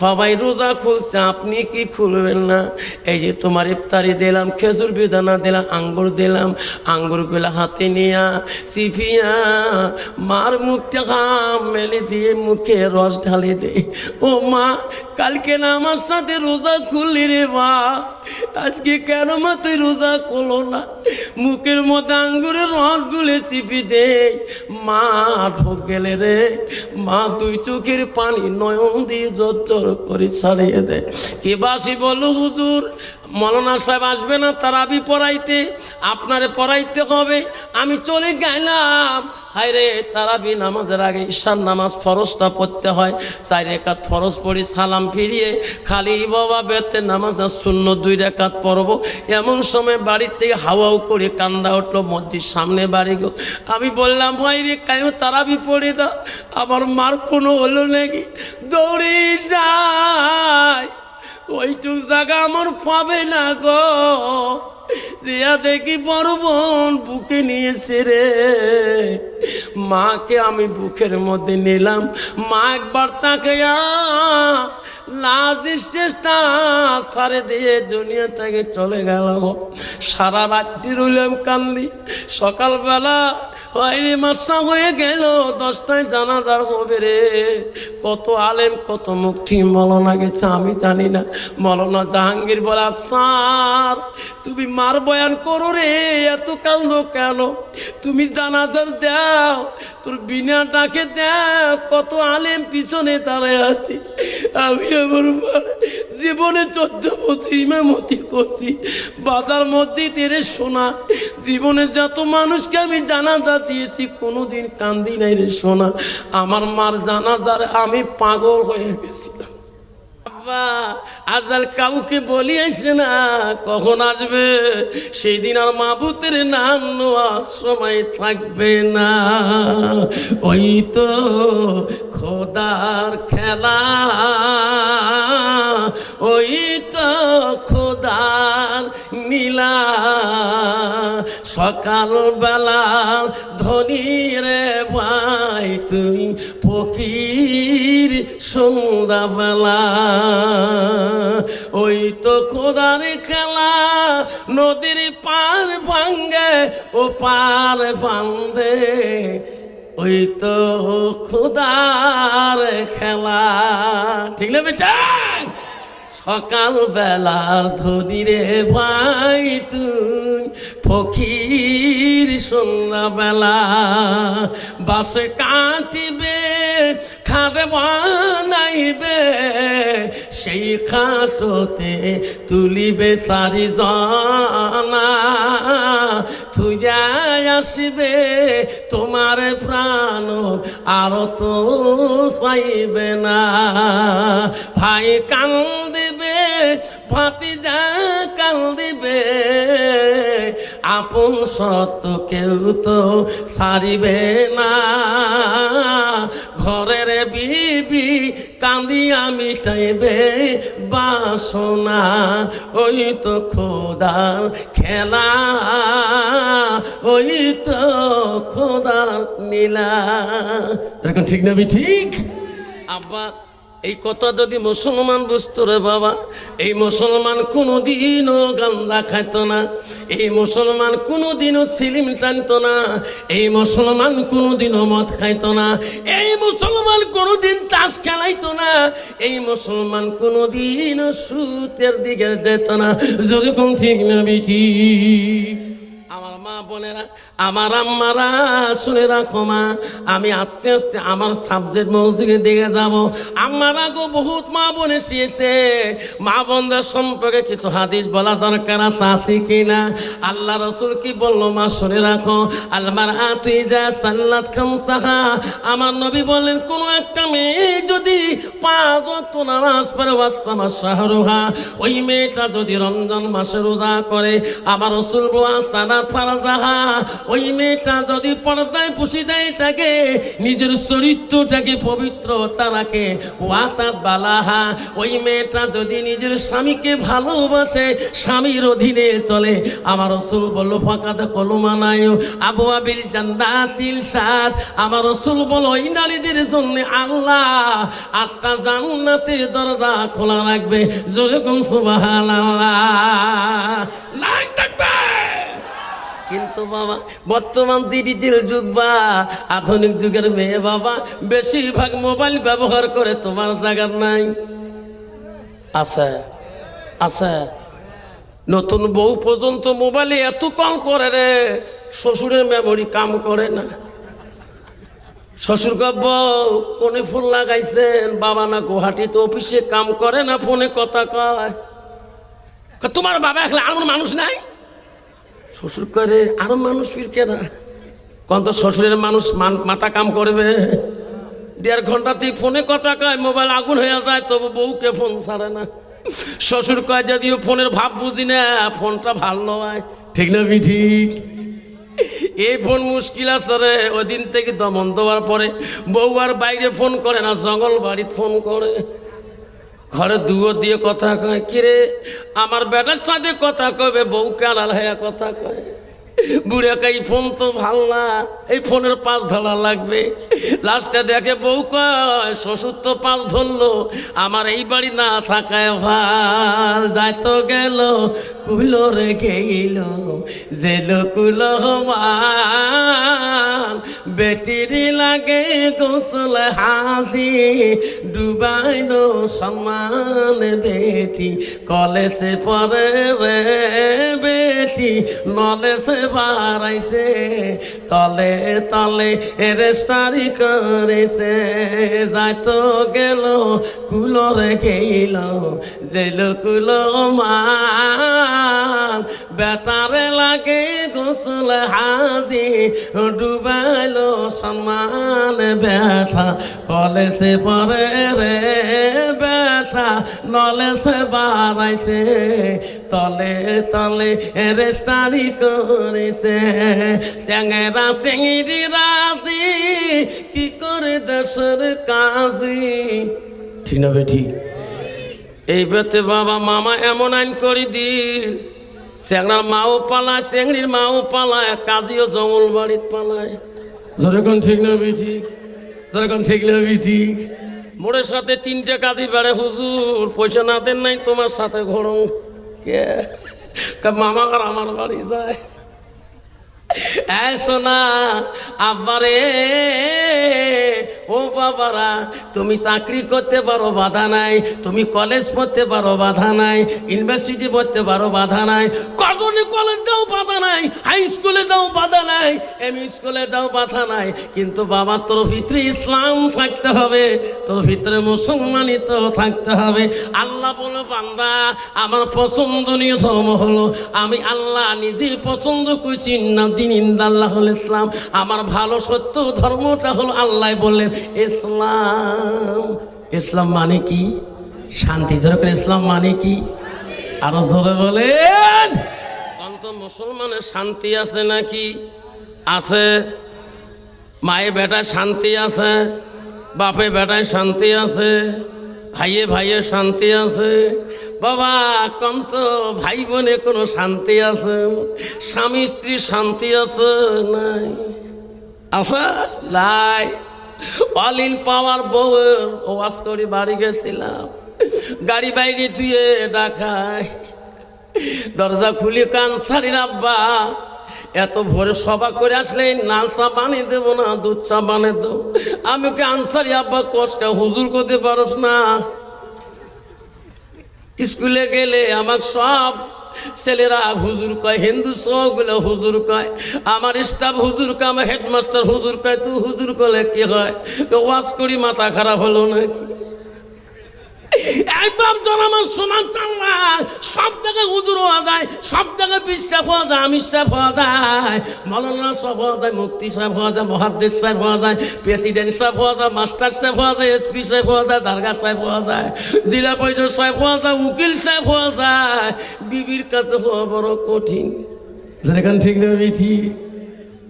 সবাই রোজা খুলছে, আপনি কি খুলবেন না? এই যে তোমার ইফতারি দিলাম, খেজুর বেদানা দিলাম, আঙ্গুর দিলাম, আঙ্গুরগুলো হাতে নিয়া সিপিয়া মার মুখটা ঘাম মেলে দিয়ে মুখে রস ঢালে দে। ও মা, কালকে না আমার সাথে রোজা খুললি রে মা আজকে কেন মা তুই রোজা করল না? মুখের মধ্যে আঙ্গুরের রস গুলে চিপি দে। মা ঢোক গেলে রে, মা দুই চোখের পানি নয়ন দিয়ে জোর করে, ছাড়িয়ে দেয় কে বাসি বলু হুজুর, মলনা সাহেব আসবে না তারা তারাবি পড়াইতে, আপনারে পড়াইতে হবে, আমি চলে গেলাম। হায় রে তারাবি নামাজের আগে ঈশান নামাজ ফরজটা পড়তে হয়। চার রেখাত ফরজ পড়ি, সালাম ফিরিয়ে খালি বাবা বেতে নামাজটা শূন্য, দুই রেখাত পড়ব। এমন সময় বাড়ির থেকে হাওয়াও করে কান্দা উঠল মসজিদ সামনে বাড়ি গো। আমি বললাম, ভাই রে, কেন তারাবি পড়ে দাও আমার মার কোনো হলো নাকি? দৌড়ে যায়। ওইটুক জায়গা আমার পাবে না গো। জিয়া দেখি বড় বোন বুকে নিয়েছে রে। মাকে আমি বুকের মধ্যে নিলাম। মা একবার তাকে চেষ্টা সারে দিয়ে দুনিয়া থেকে চলে কান্দি। সকালবেলা হয়ে গেল, দশটায় জানাজার হবে রে। কত আলেম, কত মুক্তি মলনা গেছে, আমি জানি না। মলনা জাহাঙ্গীর বলে, আফসার, তুমি মার বয়ান করো রে এত কান্দ কেন? তুমি জানাজার দাও তোর বিনা দেখ কত আলেম পিছনে দাঁড়ায় আসি আমি আমার মার জীবনে চোদ্দ বছর ইমামতি করছি। বাজার মধ্যে তেরে সোনা। জীবনে যত মানুষকে আমি জানাজা দিয়েছি, কোনোদিন কান্দি নাই রে সোনা। আমার মার জানাজার আমি পাগল হয়ে গেছিলাম। বাবা, আজাল কাউকে বলিয়েছে না, কখন আসবে? সেই দিন আর মাবুতের নাম নেওয়ার সময় থাকবে না। ওই তো খোদার খেলা, ওই তো খোদার নীলা সকালবেলা ধনী রে ভাই, তুই ফকির সন্ধ্যাবেলা। ওই তো খোদার খেলা নদীর পার ভাঙ্গে, ও পার বান্ধে ওই তো খোদার খেলা। ঠিক না বেটা? সকাল বেলার ধরিরে ভাই তুই, ফকির সন্ধ্যাবেলা বাসে কাটিবে, খাটে বানাইবে, সেই খাটোতে তুলিবে সারি জানা তুইয়া আসবে, তোমার প্রাণ আর তো চাইবে না। ভাই কান্দিবে, ভাতিজা কান্দিবে, আপন সত্য কেউ তো সারিবে না। বিবি আমি মিটাইবে বাসনা, ওই তো খোদার খেলা, ওই তো খোদার নীলা। এরকম ঠিক না ঠিক? আব্বা এই কথা যদি মুসলমান বুঝতো রে বাবা, এই মুসলমান কোনোদিনও গান্দা খাইত না, এই মুসলমান কোনোদিনও সিলিম টানত না, এই মুসলমান কোনোদিনও মদ খাইত না, এই মুসলমান কোনোদিন তাস খেলাইত না, এই মুসলমান কোনোদিনও সুতের দিকে যেত না। যদি কোন ঠিক না বিঠি আমার মা বোনেরা আমার আম্মারা, শুনে রাখো মা, আমি আস্তে আস্তে আমার সাবজেক্ট মৌজিকে দিকে যাব। আম্মারা গো, বহুত মা বোনে শিয়েছে মা বোনদের সম্পর্কে কিছু হাদিস বলা দরকার আছে আছে কিনা আল্লাহ রসুল কি বলল মা, শুনে রাখো। আলমার তুই যা সাল্লাত খাম সাহা আমার নবী বললেন, কোন একটা মেয়ে যদি পাঁচ ওয়াক্ত নামাজ পড়ে ওয়াসামা শাহরুহা, ওই মেয়েটা যদি রমজান মাসে রোজা করে, আমার রসুল বোয়া সাদা ফারাজ যাহা ওই মেয়েটা যদি পর্দায় পুষি দেয় তাকে, নিজের চরিত্রটাকে পবিত্রতা রাখে। ওয়াতাত বালাহা, ওই মেয়েটা যদি নিজের স্বামীকে ভালোবাসে, স্বামীর অধীনে চলে। আমার রসুল বলল ফাঁকাতে কলমা নাই, আবু আবির জান্নাতিল সাদ। আমার রসুল বলল ওই নারীদের জন্য আল্লাহ আটটা জান্নাতের দরজা খোলা রাখবে। যেরকম সুবহানাল্লাহ। নাই থাকবে। কিন্তু বাবা, বর্তমান ডিজিটাল যুগ বা, আধুনিক যুগের মেয়ে বাবা, বেশিরভাগ মোবাইল ব্যবহার করে তোমার জায়গার নাই। আছে আছে। নতুন বউ পর্যন্ত মোবাইলে এত কম করে রে, শ্বশুরের মেমোরি কাম করে না। শ্বশুর বউ, কোনে ফোন লাগাইছেন? বাবা না গুয়াহাটিতে অফিসে কাম করে না ফোনে কথা কয়। তোমার বাবা এখন কোনো মানুষ নাই? শ্বশুর করে আরও মানুষ ফিরকে না কত শ্বশুরের মানুষ মান- মাথা কাম করবে। দেড় ঘন্টাতেই ফোনে কথা কয়, মোবাইল আগুন হয়ে যায়, তবু বউকে ফোন ছাড়ে না। শ্বশুর কয়, যদিও ফোনের ভাব বুঝি না, ফোনটা ভালো নয়। ঠিক না ঠিক এই ফোন মুশকিল আছে রে, ওই দিন থেকে দমন দেওয়ার পরে বউ আর বাইরে ফোন করে না, জঙ্গল বাড়িতে ফোন করে। ঘরে দুয়ো দিয়ে কথা কয়, কিরে, আমার বেটার সাথে কথা কবে বউ আড়াল হয়ে কথা কয়। বুড়ে এই ফোন তো ভালো না, এই ফোনের পাঁচ ধরা লাগবে। লাস্টে দেখে বউ কয়, শ্বশুর তো পাঁচ ধরলো, আমার এই বাড়ি না থাকায় ভালো। যাইতো গেল, কুলো রেখে গেল জেল কুলো মান বেটিরি লাগে গোসল হাজি, ডুবাইল সম্মান বেটি। কলেজে পরে রে বেটি, নলেজে বাড়াইছে, তলে তলে রেস্টারি করেছে। যাইতো গেল কুলো রেখে গেল জেল কুলো মান বেটারে লাগে গোসল হাজি, ডুবাইলো সম্মান বেঠা কলেজে পরে রে বেঠা নলেজে বাড়াইছে, তলে তলে রেস্টারি করেছে। স্যাঙেরা চেঙিরি রাজি, কি করে দেশের কাজী? ঠিক না বেঠি এই বেতে বাবা মামা এমন আইন করে দিল। স্যাংরার মাও পালায় চেংড়ির মাও পালায় কাজীও জঙ্গল বাড়িত পালায়। যেরকম ঠিক না ঠিক? যেরকম ঠিক না ঠিক? মোড়ের সাথে তিনটে কাজী বেড়ে হুজুর পয়সা না দেন নাই তোমার সাথে ঘোরং কে মামা আর আমার বাড়ি যায়। সোনা, আব্বারে, ও বাবারা, তুমি চাকরি করতে পারো, বাধা নাই। তুমি কলেজ পড়তে পারো, বাধা নাই। ইউনিভার্সিটি পড়তে পারো, বাধা নাই। কটনি কলেজ যাও বাধা নাই। হাই স্কুলে যাও, বাধা নাই। এমই স্কুলে যাও, বাধা নাই। কিন্তু বাবা, তোর ভিতরে ইসলাম থাকতে হবে। তোর ভিতরে মুসলমানিত থাকতে হবে। আল্লাহ বলো, বান্দা, আমার পছন্দনীয় ধর্ম হলো, আমি আল্লাহ নিজে পছন্দ করছি, না দিন ইন্দাল্লাহ ইসলাম। আমার ভালো সত্য ধর্মটা হলো আল্লাহ বললেন, ইসলাম। ইসলাম মানে কি? শান্তি। ধরে করে, ইসলাম মানে কি? আরও জোরে বলেন। মুসলমানের শান্তি আছে নাকি? আছে। মায়ে বেটায় শান্তি আছে বাপে বেটায় শান্তি আছে। ভাইয়ে ভাইয়ে শান্তি আছে। বাবা, কম তো ভাই বোনে কোনো শান্তি আছে। স্বামী স্ত্রী শান্তি আছে নাই। আছে নাই অলিন পাওয়ার বউয়ের ওয়াজ করি বাড়ি গেছিলাম। গাড়ি বাইরে ধুয়ে ডাকায় দরজা খুলি কান সারির আব্বা এত ভোরে সভা করে আসলে লাল চা বানিয়ে দেবো না, দুধ চা বানিয়ে দেবো? আমি ওকে আনসারি আব্বা, কষ্ট, হুজুর করতে পারস না। স্কুলে গেলে আমার সব ছেলেরা হুজুর কয়, হিন্দু সবগুলো হুজুর কয়, আমার স্টাফ হুজুর কয়, আমার হেডমাস্টার হুজুর কয়, তুই হুজুর করলে কি হয়? তো ওয়াজ করি, মাথা খারাপ হলো নাকি? একবার জনমান সমান চাঙ্গা সব জায়গায় উজুর হওয়া যায় সব জায়গায় বিশ্বাস হওয়া যায় আমিষাপ হওয়া যায় মৌলানা সব হওয়া যায় মুক্তি সাহেব হওয়া যায় মহাদ্দেশ সাহেব হওয়া যায় প্রেসিডেন্ট সাহেব হওয়া যায় মাস্টার সাহেব হওয়া যায় এসপি সাহেব হওয়া যায় দারগা সাহেব হওয়া যায় জেলা পরিষদ সাহেব হওয়া যায় উকিল সাহেব হওয়া যায় বিবির কাছে হওয়া বড় কঠিন যেরকম ঠিক না বিঠি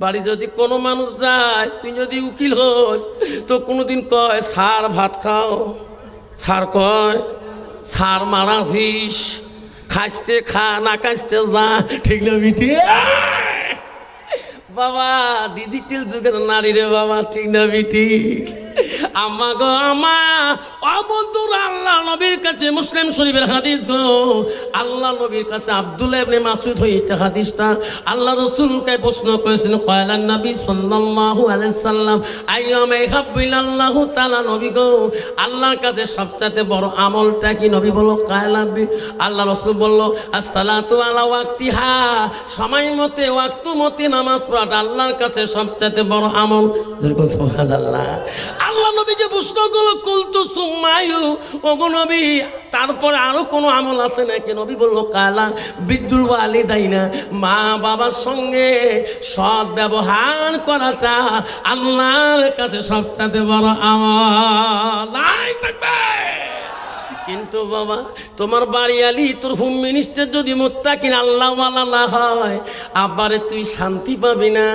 বাড়ি যদি কোনো মানুষ যায় তুই যদি উকিল হোস তো কোনোদিন কয় সার ভাত খাও সার কয় সার মারাছিস খাইতে খা, না খাইতে যা। ঠিক না মিটি বাবা ডিজিটাল যুগের নারী রে বাবা, ঠিক না বিটি আমা গো আমা অবন্ধুর আল্লাহ নবীর কাছে মুসলিম শরীফের হাদিস গো। আল্লাহ নবীর কাছে আব্দুল্লাহ ইবনে মাসউদ হইতে হাদিসটা আল্লাহ রাসূলকে প্রশ্ন করেছেন কয়লান নবী সাল্লাল্লাহু আলাইহি সাল্লাম আইয়ামে হাব্বিলাল্লাহু তাআলা? নবী গো, আল্লাহর কাছে সবচেয়ে বড় আমলটা কি? নবী বলো কায়লাবি আল্লাহ রাসূল বলল, আসসালাতু আলা ওয়াক্তিহা। সময় মতে, ওয়াক্ত মতে নামাজ পড়াটা আল্লাহর কাছে সবচেয়ে বড় আমল। যেরকম সুবহানাল্লাহ। আল্লাহ নবী যে প্রশ্ন করল, কুলতু সুমায়ু ওগো নবী, তারপরে আরও কোনো আমল আছে নাকি? নবী বলল, কালা বিদ্যুল দাই না মা বাবার সঙ্গে সৎ ব্যবহার করাটা আল্লাহর কাছে সবচেয়ে বড় আমল। থাকবে। কিন্তু বাবা, তোমার বাড়ি আলি, তোর হোম মিনিস্টার যদি মোত্তাকিন, আল্লাহওয়ালা না হয়, আবারে তুই শান্তি পাবি না।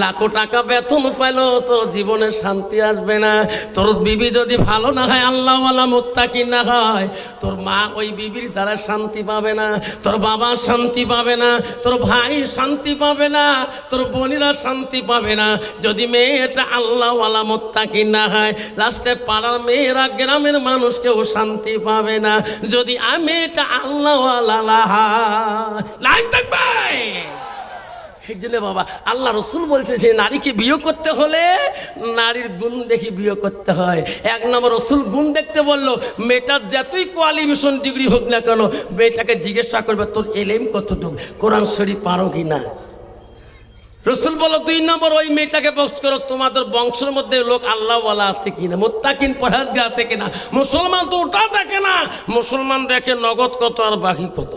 লাখো টাকা বেতন পাইলো, তোর জীবনে শান্তি আসবে না। তোর বিবি যদি ভালো না হয়, আল্লাহওয়ালা মোত্তাকিন না হয়, তোর মা ওই বিবির দ্বারা শান্তি পাবে না। তোর বাবা শান্তি পাবে না, তোর ভাই শান্তি পাবে না, তোর বোনেরা শান্তি পাবে না। যদি মেয়েটা আল্লাহওয়ালা মোত্তাকিন না হয়, লাস্টে পাড়ার মেয়েরা, গ্রামের মানুষকেও শান্তি পাবে না। যদি আমি এটা আল্লাহওয়ালা না থাকবে। বাবা, আল্লাহ রসুল বলছে যে, নারীকে বিয়ে করতে হলে নারীর গুণ দেখি বিয়ে করতে হয়। এক নম্বর রসুল গুণ দেখতে বলল মেয়েটার যতই কোয়ালিফিকেশন ডিগ্রি হোক না কেন, মেয়েটাকে জিজ্ঞাসা করবে, তোর এলেম কতটুকু? কোরআন শরীফ পারো কি না? রসুল বলো দুই নম্বর ওই মেয়েটাকে পোস্ট করো, তোমাদের বংশের মধ্যে লোক আল্লাহওয়ালা আছে কিনা? মোত্তাকিন পরহেজগা আছে কিনা? মুসলমান তো ওটা দেখে মুসলমান দেখে নগদ কত আর বাকি কত?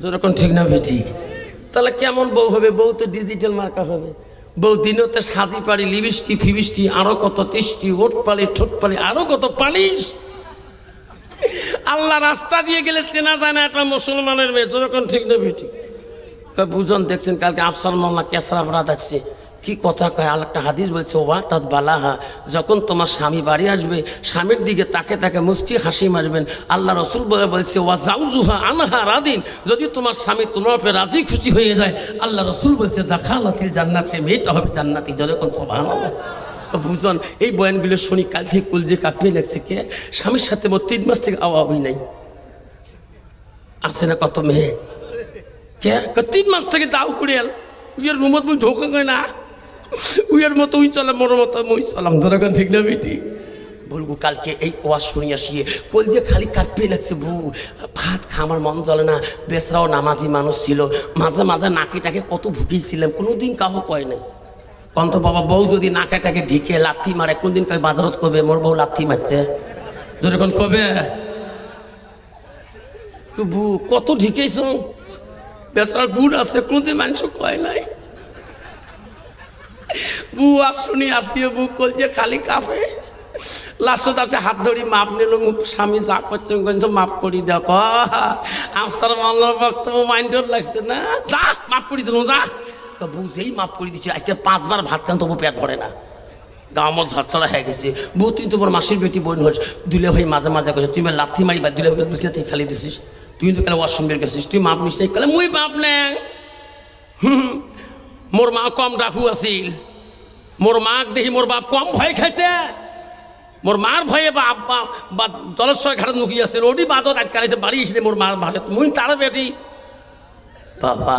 যেরকম ঠিক না বেঠি তাহলে কেমন বউ হবে? বউ তো ডিজিটাল মার্কা হবে। বউ দিনতে সাজি পাড়ি লিবিষ্টি ফিবিষ্টি আরও কত তিষ্টি, ওট পালি ঠোঁট পালি আরও কত পালিস আল্লাহ রাস্তা দিয়ে গেলে চেনা যায় না একটা মুসলমানের মেয়ে। যেরকম ঠিক না কয়, বুঝন, দেখছেন, কালকে আফসার মোল্লা কেসরা বরা দেখছে কি কথা কয়? আর একটা হাদিস বলছে, ওয়া তাত বালাহা। যখন তোমার স্বামী বাড়ি আসবে, স্বামীর দিকে তাকে তাকে মুষ্টি হাসি মারবেন। আল্লাহ রসুল বলে বলছে, ওয়া জাউজুহা আনহা রাদিন। যদি তোমার স্বামী তোমার উপরে রাজি খুশি হয়ে যায়, আল্লাহ রসুল বলছে, দেখালাতিল জান্নাত সে মেয়েটা হবে জান্নাতি যখন সবান বুঝন, এই বয়ানগুলো শুনি কাল থেকে কুল যে কাঁপিয়ে লাগছে কে? স্বামীর সাথে মোট তিন মাস থেকে আওয়াবই নাই। আছে না কত মেয়ে? কে? তিন মাস থেকে দাও কুড়িয়াল। উইয়ের রুমত মুই ঢোকে না। উইয়ের মতো উই চলে মোর মতো মুই চলাম। ধরে কন ঠিক না বেটি? বলব কালকে এই কোয়া শুনি আসিয়ে কল যে খালি কাঁপিয়ে লাগছে বউ। ভাত খামার মন চলে না। বেসরাও নামাজি মানুষ ছিল। মাঝে মাঝে নাকে টাকে কত ভুগিয়েছিলাম কোনোদিন কাহো কয় নাই। কন্ত বাবা বউ যদি নাকে টাকে ঢিকে লাথি মারে কোনদিন কয় বাজারত কবে? মোর বউ লাথি মারছে। যেরকম কবে? বু কত ঢিকেছ? বেচার গুড় আছে কোনদিন মানুষ কয় নাই। আর শুনি আসিয়ে বু কল যে খালি কাঁপে। লাস্টত আছে হাত ধরি মাপ নিল স্বামী যা করছে কইছে মাপ করি দেখ আফসার মাল্লার বক্তব্য মাইন্ডর লাগছে না। যা, মাপ করি দিল, যা। বুঝেই মাপ করে দিচ্ছে আজকে পাঁচবার ভাত খান, তবু পেট ভরে না। গাঁ আমার ঝরঝরা হয়ে গেছে। বউ তুই তোমার মাসির বেটি, বোন হস। দুলে ভাই মাঝে মাঝে কইছে, তুই লাথি মারি বা দুলে ভাই তুই ফেলে দিছিস। তুই তো কেন ওয়াশরুম বের গেছিস তুই মাপ নিস নাই? কেন মুই মাপ নেং। হুম। মোর মা কম ডাকু আছিল। মোর মাক দেখি মোর বাপ কম ভয় খাইছে। মোর মার ভয়ে বাপ বা জলস্বয় ঘাটে নুকি আছে রোডি বাজত আটকাইছে বাড়ি এসে মোর মার ভাগে মুই তার বেটি। বাবা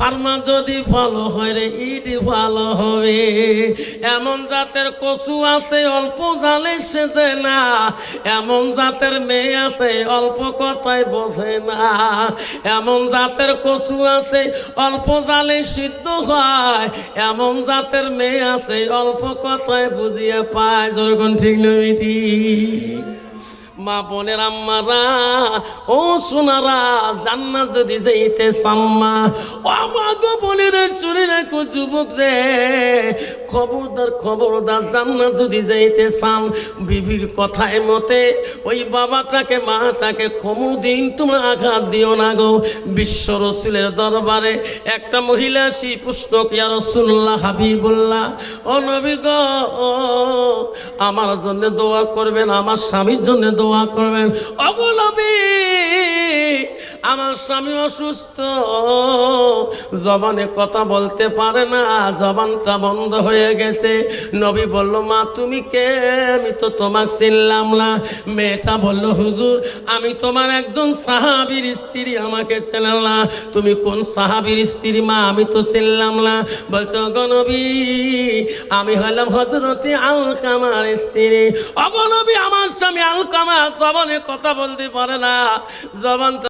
ফার্মা যদি ভালো হয় রে, ইটি ভালো হবে। এমন জাতের কচু আছে, অল্প জালে সেজে না। এমন জাতের মেয়ে আছে, অল্প কথায় বোঝে না। এমন জাতের কচু আছে, অল্প জালে সিদ্ধ হয়। এমন জাতের মেয়ে আছে, অল্প কথায় বুঝিয়ে পায়। যখন ঠিক নয় মা বোনের আম্মারা, ও সোনারা, জান্নাত যদি যাইতে সাম্মা ও আমাকে বোনের চুরি রেখো যুবক রে, খবরদার খবরদার জান্নাত যদি যাইতে চান, বিবির কথায় মতে, ওই বাবাটাকে, মাটাকে কোনোদিন তোমরা আঘাত দিও না গো। বিশ্ব রসুলের দরবারে একটা মহিলা সি পুস্তক, ইয়া রসুল্লাহ হাবিবুল্লাহ, ও নবী গো, আমার জন্য দোয়া করবেন, আমার স্বামীর জন্য দোয়া করবেন। অগো আমার স্বামী অসুস্থ। জবানে কথা বলতে পারে না, জবানটা বন্ধ হয়ে গেছে। নবী বলল, মা, তুমি কে? আমি তো তোমার চিনলাম না। মেয়েটা বলল, হুজুর, আমি তোমার একজন সাহাবীর স্ত্রী, আমাকে চেনেন না। তুমি কোন সাহাবীর স্ত্রী, মা, আমি তো চিনলাম না। বলছো গনবী আমি হলাম হজরতে আলকামার স্ত্রী। অগনবী আমার স্বামী আলকামা জবানে কথা বলতে পারে না। জবান